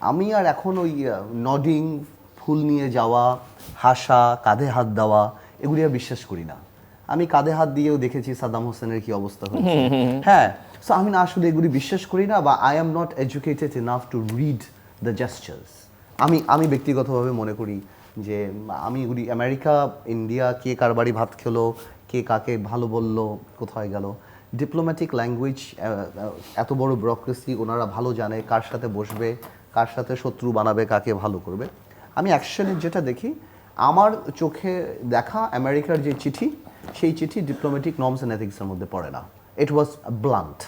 আমি আর এখন ওই নডিং ফুল নিয়ে যাওয়া হাসা কাঁধে হাত দেওয়া এগুলি আর বিশ্বাস করি না। আমি কাঁধে হাত দিয়েও দেখেছি সাদ্দাম হোসেনের কি অবস্থা হয়েছে। হ্যাঁ সো আমি না আসলে এগুলি বিশ্বাস করি না বা I am not educated enough to read the jesters আমি আমি ব্যক্তিগতভাবে মনে করি যে আমি এগুলি আমেরিকা ইন্ডিয়া কে কার বাড়ি ভাত খেলো কে কাকে ভালো বলল কোথায় গেল। ডিপ্লোম্যাটিক ল্যাঙ্গুয়েজ এত বড় ব্যুরোক্রেসি ওনারা ভালো জানে কার সাথে বসবে কার সাথে শত্রু বানাবে, কাকে ভালো করবে। আমি অ্যাকশনে যেটা দেখি, আমার চোখে দেখা আমেরিকার যে চিঠি, সেই চিঠি ডিপ্লোম্যাটিক নর্মস অ্যান্ড এথিক্সের মধ্যে পড়ে না। ইট ওয়াজ ব্লান্ট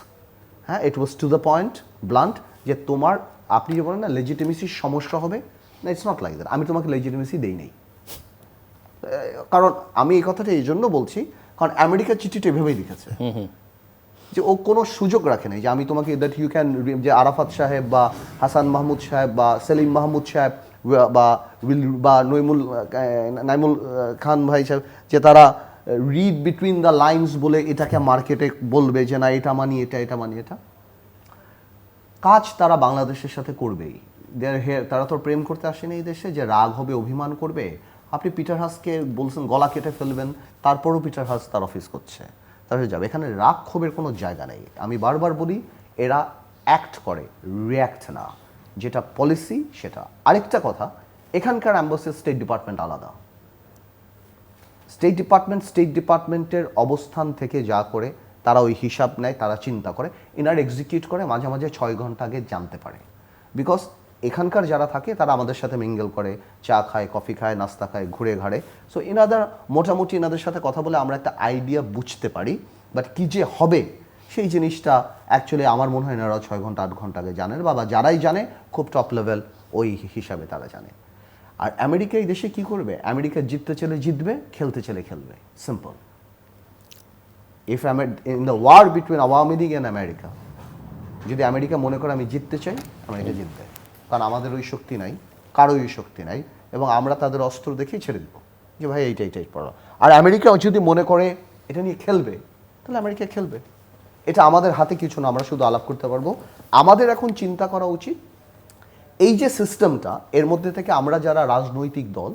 হ্যাঁ? It was to the point blunt যে তোমার, আপনি যে বলেন না লেজিটিমেসির সমস্যা হবে। না ইটস নট লাইক দ্যাট আমি তোমাকে লেজিটিমেসি দেই নাই। কারণ আমি এই কথাটা এই জন্য বলছি, কারণ আমেরিকার চিঠিটা এভাবেই লিখেছে। যে ও কোনো সুযোগ রাখে নাই যে আমি তোমাকে দ্যাট ইউ ক্যান যে আরাফাত সাহেব বা হাসান মাহমুদ সাহেব বা সেলিম মাহমুদ সাহেব বা উইল- বা নইমুল নাইমুল খান ভাই সাহেব, যে তারা রিড বিটুইন দ্য লাইন্স বলে এটাকে মার্কেটে বলবে যে না, এটা মানি, এটা এটা মানি, এটা। কাজ তারা বাংলাদেশের সাথে করবেই। তারা তো প্রেম করতে আসেনি এই দেশে যে রাগ হবে, অভিমান করবে। আপনি পিটার হাসকে বলছেন, গলা কেটে ফেলবেন, তারপরও পিটার হাস তার অফিস করছে। তাহলে যাবে। এখানে রাগ ক্ষোভের কোনো জায়গা নেই। আমি বারবার বলি, এরা অ্যাক্ট করে রিয়্যাক্ট না। যেটা পলিসি সেটা। আরেকটা কথা, এখানকার অ্যাম্বাসি স্টেট ডিপার্টমেন্ট আলাদা। স্টেট ডিপার্টমেন্ট স্টেট ডিপার্টমেন্টের অবস্থান থেকে যা করে, তারা ওই হিসাব নেয়, তারা চিন্তা করে। ইনার এক্সিকিউট করে, মাঝে মাঝে ছয় ঘণ্টা আগে জানতে পারে। বিকজ এখানকার যারা থাকে, তারা আমাদের সাথে মিঙ্গেল করে, চা খায় কফি খায়, নাস্তা খায়, ঘুরে ঘাড়ে। সো এনাদের, মোটামুটি এনাদের সাথে কথা বলে আমরা একটা আইডিয়া বুঝতে পারি। বাট কি যে হবে, সেই জিনিসটা অ্যাকচুয়ালি আমার মনে হয় এনারা ছয় ঘণ্টা, আট ঘণ্টা আগে জানেন বাবা যারাই জানে, খুব টপ লেভেল ওই হিসাবে তারা জানে। আর আমেরিকা এই দেশে কি করবে? আমেরিকা জিততে চলে জিতবে, খেলতে চলে খেলবে। Simple if in the war between Awami League and America যদি আমেরিকা মনে করে আমি জিততে চাই, আমেরিকা জিতবে। কারণ আমাদের ওই শক্তি নাই কারও ওই শক্তি নাই এবং আমরা তাদের অস্ত্র দেখেই ছেড়ে দেবো। যে ভাই এইটা এইটাই পড়ো। আর আমেরিকা যদি মনে করে এটা নিয়ে খেলবে তাহলে আমেরিকা খেলবে। এটা আমাদের হাতে কিছু না আমরা শুধু আলাপ করতে পারব। আমাদের এখন চিন্তা করা উচিত এই যে সিস্টেমটা এর মধ্যে থেকে আমরা যারা রাজনৈতিক দল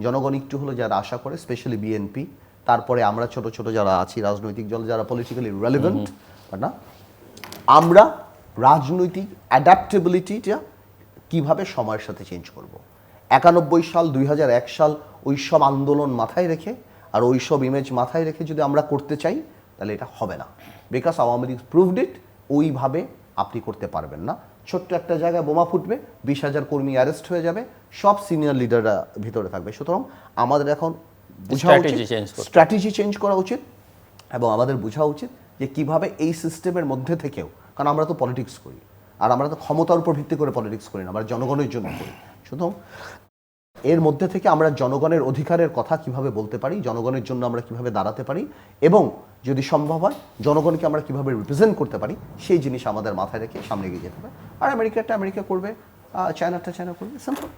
জনগণ একটু হলো যারা আশা করে স্পেশালি বিএনপি তারপরে আমরা ছোট ছোট যারা আছি রাজনৈতিক দল যারা পলিটিক্যালি রেলিভেন্ট না আমরা রাজনৈতিক অ্যাডাপ্টেবিলিটিটা কীভাবে সময়ের সাথে চেঞ্জ করব। একানব্বই সাল দুই হাজার এক সাল ওই সব আন্দোলন মাথায় রেখে আর ওই সব ইমেজ মাথায় রেখে যদি আমরা করতে চাই তাহলে এটা হবে না because Awami League proved it ওইভাবে আপনি করতে পারবেন না ছোট্ট একটা জায়গায় বোমা ফুটবে বিশ হাজার কর্মী অ্যারেস্ট হয়ে যাবে সব সিনিয়র লিডাররা ভিতরে থাকবে সুতরাং আমাদের এখন বোঝা উচিত। স্ট্র্যাটেজি চেঞ্জ করা উচিত এবং আমাদের বোঝা উচিত যে কীভাবে এই সিস্টেমের মধ্যে থেকেও কারণ আমরা তো পলিটিক্স করি আর আমরা তো ক্ষমতার উপর ভিত্তি করে পলিটিক্স করি না, আমরা জনগণের জন্য করি। সুতরাং এর মধ্যে থেকে আমরা জনগণের অধিকারের কথা কীভাবে বলতে পারি, জনগণের জন্য আমরা কীভাবে দাঁড়াতে পারি এবং যদি সম্ভব হয়, জনগণকে আমরা কীভাবে রিপ্রেজেন্ট করতে পারি, সেই জিনিস আমাদের মাথায় রেখে সামনে এগিয়ে যেতে হবে। আর আমেরিকাটা আমেরিকা করবে চায়নাটা চায়না করবে সিম্পল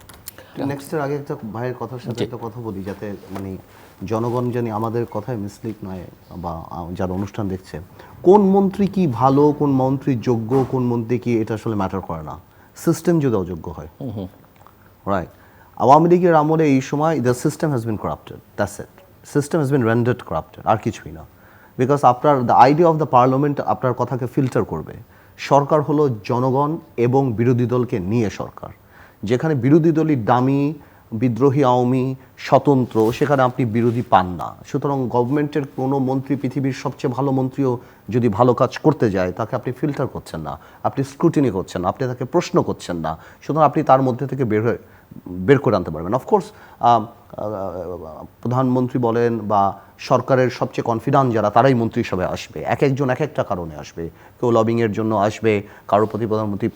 নেক্সটের আগে একটা ভাইয়ের কথার সাথে একটা কথা বলি যাতে মানে জনগণ জানি আমাদের কথায় মিসলিক নয় বা যারা অনুষ্ঠান দেখছে। কোন মন্ত্রী কি ভালো কোন মন্ত্রী যোগ্য কোন মন্ত্রী কি এটা আসলে ম্যাটার করে না। সিস্টেম যদি অযোগ্য হয়। রাইট আওয়ামী লীগের আমলে এই সময় the system has been corrupted that's it system has been rendered corrupted আর কিছুই না। বিকজ আপনার the idea of the parliament আপনার কথাকে ফিল্টার করবে। সরকার হলো জনগণ এবং বিরোধী দলকে নিয়ে সরকার। যেখানে বিরোধী দলই দামি, বিদ্রোহী আওয়ামী, স্বতন্ত্র, সেখানে আপনি বিরোধী পান না। সুতরাং গভর্নমেন্টের কোনো মন্ত্রী পৃথিবীর সবচেয়ে ভালো মন্ত্রীও যদি ভালো কাজ করতে যায়, তাকে আপনি ফিল্টার করছেন না, আপনি স্ক্রুটিনি করছেন না, আপনি তাকে প্রশ্ন করছেন না। সুতরাং আপনি তার মধ্যে থেকে বের হয়ে, বের করে আনতে পারবেন। অফকোর্স প্রধানমন্ত্রী বলেন বা সরকারের সবচেয়ে কনফিডেন্ট যারা তারাই মন্ত্রিসভায় আসবে। এক একজন এক একটা কারণে আসবে। কেউ লবিংয়ের জন্য আসবে কারও প্রতি প্রধানমন্ত্রী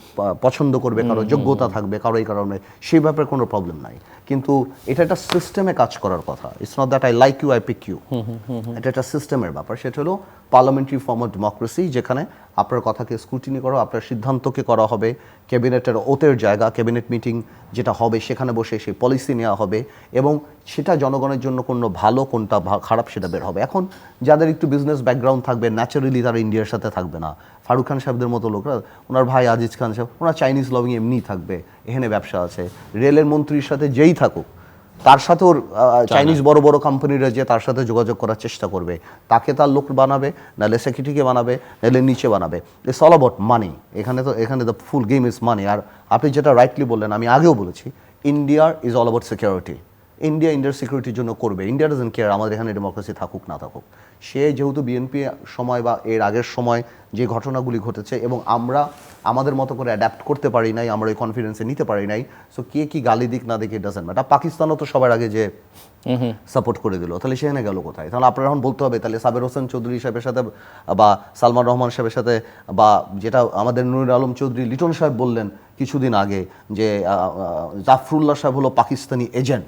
পছন্দ করবে কারও যোগ্যতা থাকবে কারও এই কারণে সেই ব্যাপারে কোনো প্রবলেম নাই। কিন্তু এটা একটা সিস্টেমে কাজ করার কথা। It's not that I like you I pick you এটা একটা সিস্টেমের ব্যাপার। সেটা হলো পার্লামেন্টারি ফর্ম অফ ডেমোক্রেসি যেখানে আপনার কথাকে স্ক্রুটিনি করা আপনার সিদ্ধান্তকে করা হবে ক্যাবিনেটের ওতের জায়গা ক্যাবিনেট মিটিং যেটা হবে সেখানে বসে সেই পলিসি নেওয়া হবে এবং সেটা জনগণের জন্য কোনো ভালো কোনটা খারাপ সেটা বের হবে। এখন যাদের একটু বিজনেস ব্যাকগ্রাউন্ড থাকবে ন্যাচারালি তারা ইন্ডিয়ার সাথে থাকবে না। ফারুক খান সাহেবদের মতো লোকরা ওনার ভাই আজিজ খান সাহেব ওনার চাইনিজ লবিং এমনিই থাকবে এখানে ব্যবসা আছে। রেলের মন্ত্রীর সাথে যেই থাকুক তার সাথে ওর চাইনিজ বড় বড় কোম্পানিরা যে তার সাথে যোগাযোগ করার চেষ্টা করবে তাকে তার লোক বানাবে নাহলে সেক্রেটারিকে বানাবে নাহলে নিচে বানাবে। ইটস অল অ্যাবাউট মানি এখানে তো এখানে the full game is money আর আপনি যেটা রাইটলি বললেন আমি আগেও বলেছি ইন্ডিয়ার is all about security India ইন্ডিয়ার সিকিউরিটির জন্য করবে। ইন্ডিয়া ডাজেন্ট কেয়ার আমাদের এখানে ডেমোক্রেসি থাকুক না থাকুক। সে যেহেতু বিএনপি সময় বা এর আগের সময় যে ঘটনাগুলি ঘটেছে এবং আমরা আমাদের মতো করে অ্যাডাপ্ট করতে পারি নাই আমরা ওই কনফিডেন্সে নিতে পারি নাই সো কে কি গালি দিক না দেখে ইট ডাজেন্ট ম্যাটার পাকিস্তানও তো সবার আগে যে সাপোর্ট করে দিল তাহলে সেখানে গেল কোথায়? তাহলে আপনার এখন বলতে হবে তাহলে সাবের হোসেন চৌধুরী সাহেবের সাথে বা সালমান রহমান সাহেবের সাথে বা যেটা আমাদের নুরুল আলম চৌধুরী লিটন সাহেব বললেন কিছুদিন আগে যে জাফরুল্লাহ সাহেব হলো পাকিস্তানি এজেন্ট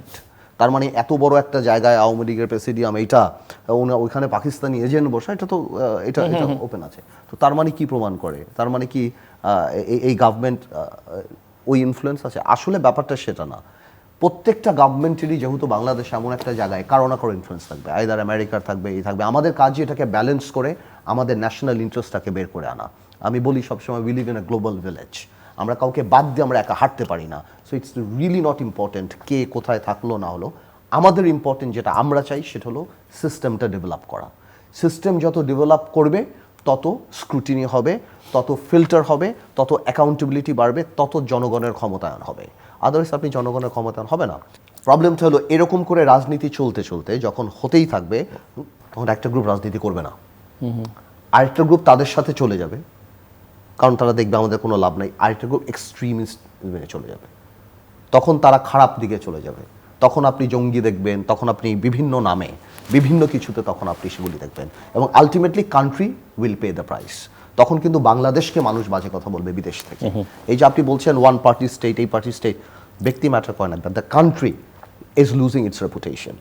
তার মানে এত বড় একটা জায়গায় আওয়ামী লীগের প্রেসিডিয়াম এইটা ওইখানে পাকিস্তানি এজেন্ট বসা এটা তো এটা এটা ওপেন আছে। তো তার মানে কি প্রমাণ করে? তার মানে কি এই- এই গভর্নমেন্ট ওই ইনফ্লুয়েন্স আছে? আসলে ব্যাপারটা সেটা না। প্রত্যেকটা গভর্নমেন্টেরই যেহেতু বাংলাদেশ এমন একটা জায়গায় কারও না কারও ইনফ্লুয়েন্স থাকবে? আইদার আমেরিকার থাকবে এই থাকবে। আমাদের কাজই এটাকে ব্যালেন্স করে আমাদের ন্যাশনাল ইন্টারেস্টটাকে বের করে আনা। আমি বলি সবসময় we live in a global village আমরা কাউকে বাদ দিয়ে আমরা একা হাঁটতে পারি না। So it's really not important কে কোথায় থাকল না হলো। আমাদের ইম্পর্টেন্ট যেটা আমরা চাই সেটা হলো সিস্টেমটা ডেভেলপ করা। সিস্টেম যত ডেভেলপ করবে তত স্ক্রুটিনি হবে তত ফিল্টার হবে তত অ্যাকাউন্টেবিলিটি বাড়বে তত জনগণের ক্ষমতায়ন হবে। আদারওয়াইজ আপনি জনগণের ক্ষমতায়ন হবে না। প্রবলেমটা হলো এরকম করে রাজনীতি চলতে চলতে যখন হতেই থাকবে তখন একটা গ্রুপ রাজনীতি করবে না। আরেকটা গ্রুপ তাদের সাথে চলে যাবে। কারণ তারা দেখবে আমাদের কোনো লাভ নাই। আরেকটা গ্রুপ এক্সট্রিমিস্ট চলে যাবে। তখন তারা খারাপ দিকে চলে যাবে। তখন আপনি জঙ্গি দেখবেন তখন আপনি বিভিন্ন নামে বিভিন্ন কিছুতে তখন আপনি সেগুলি দেখবেন। এবং ultimately country will pay the price তখন কিন্তু বাংলাদেশকে মানুষ বাজে কথা বলবে বিদেশ থেকে। এই যে আপনি বলছেন ওয়ান পার্টি স্টেট এই পার্টি স্টেট ব্যক্তি ম্যাটার করে না। The country is losing its reputation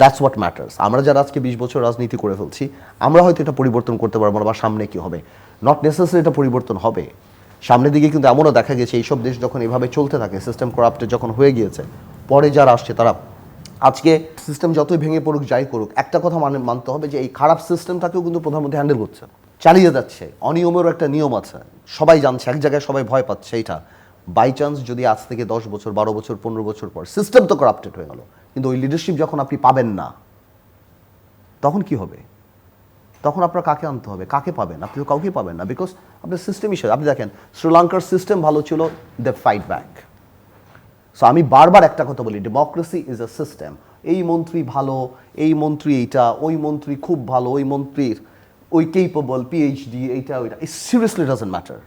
that's what matters আমরা যারা আজকে বিশ বছর রাজনীতি করে ফেলছি, আমরা হয়তো এটা পরিবর্তন করতে পারব না বা সামনে কি হবে? নট নেসেসারি এটা পরিবর্তন হবে। সামনের দিকে কিন্তু এমনও দেখা গেছে, এইসব দেশ যখন এভাবে চলতে থাকে সিস্টেম করাপ্টেড যখন হয়ে গিয়েছে, পরে যারা আসছে তারা আজকে সিস্টেম যতই ভেঙে পড়ুক, যাই করুক, একটা কথা মানে মানতে হবে যে এই খারাপ সিস্টেমটাকেও কিন্তু প্রধানমন্ত্রী হ্যান্ডেল করছে। চালিয়ে যাচ্ছে। অনিয়মেরও একটা নিয়ম আছে। সবাই জানছে, এক জায়গায় সবাই ভয় পাচ্ছে, এইটা। বাই চান্স যদি আজ থেকে দশ বছর, বারো বছর, পনেরো বছর পর সিস্টেম তো করাপ্টেড হয়ে গেল। কিন্তু ওই লিডারশিপ যখন আপনি পাবেন না, তখন কি হবে? তখন আপনার কাকে আনতে হবে? কাকে পাবেন? আপনি তো কাউকে পাবেন না বিকজ আপনার সিস্টেম হিসেবে আপনি দেখেন শ্রীলঙ্কার সিস্টেম ভালো ছিল দে ফাইট ব্যাক সো আমি বারবার একটা কথা বলি ডেমোক্রেসি ইজ আ সিস্টেম এই মন্ত্রী ভালো, এই মন্ত্রী এইটা, ওই মন্ত্রী খুব ভালো, ওই মন্ত্রীর ওই কেপেবল পিএইচডি এইটা, ওইটা। It seriously doesn't matter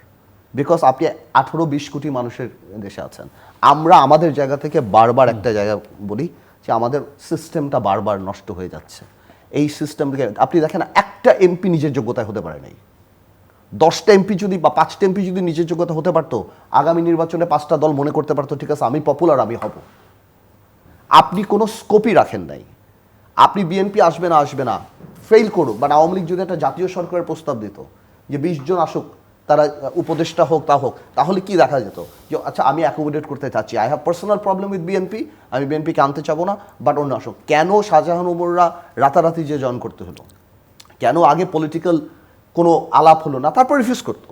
because আপনি আঠেরো বিশ কোটি মানুষের দেশে আছেন। আমরা আমাদের জায়গা থেকে বারবার একটা জায়গা বলি যে আমাদের সিস্টেমটা বারবার নষ্ট হয়ে যাচ্ছে। এই সিস্টেমকে আপনি দেখেন একটা এমপি নিজের যোগ্যতায় হতে পারে নাই। দশটা এমপি যদি বা পাঁচটা এমপি যদি নিজের যোগ্যতা হতে পারতো, আগামী নির্বাচনে পাঁচটা দল মনে করতে পারতো, ঠিক আছে, আমি পপুলার আমি হব। আপনি কোনো স্কোপই রাখেন নাই। আপনি বিএনপি আসবে না আসবে না। ফেল করুক বাট আওয়ামী লীগ যদি একটা জাতীয় সরকারের প্রস্তাব দিত, যে বিশ জন আসুক তারা উপদেষ্টা হোক তা হোক, তাহলে কি দেখা যেত? যে আচ্ছা আমি অ্যাকোমোডেট করতে চাচ্ছি। I have personal problem with BNP আমি বিএনপিকে আনতে চাবো না বাট অন্য আসো কেন শাহজাহান উমররা রাতারাতি যে জয়েন করতে হলো? কেন আগে পলিটিক্যাল কোনো আলাপ হলো না? তারপর রিফিউজ করতো।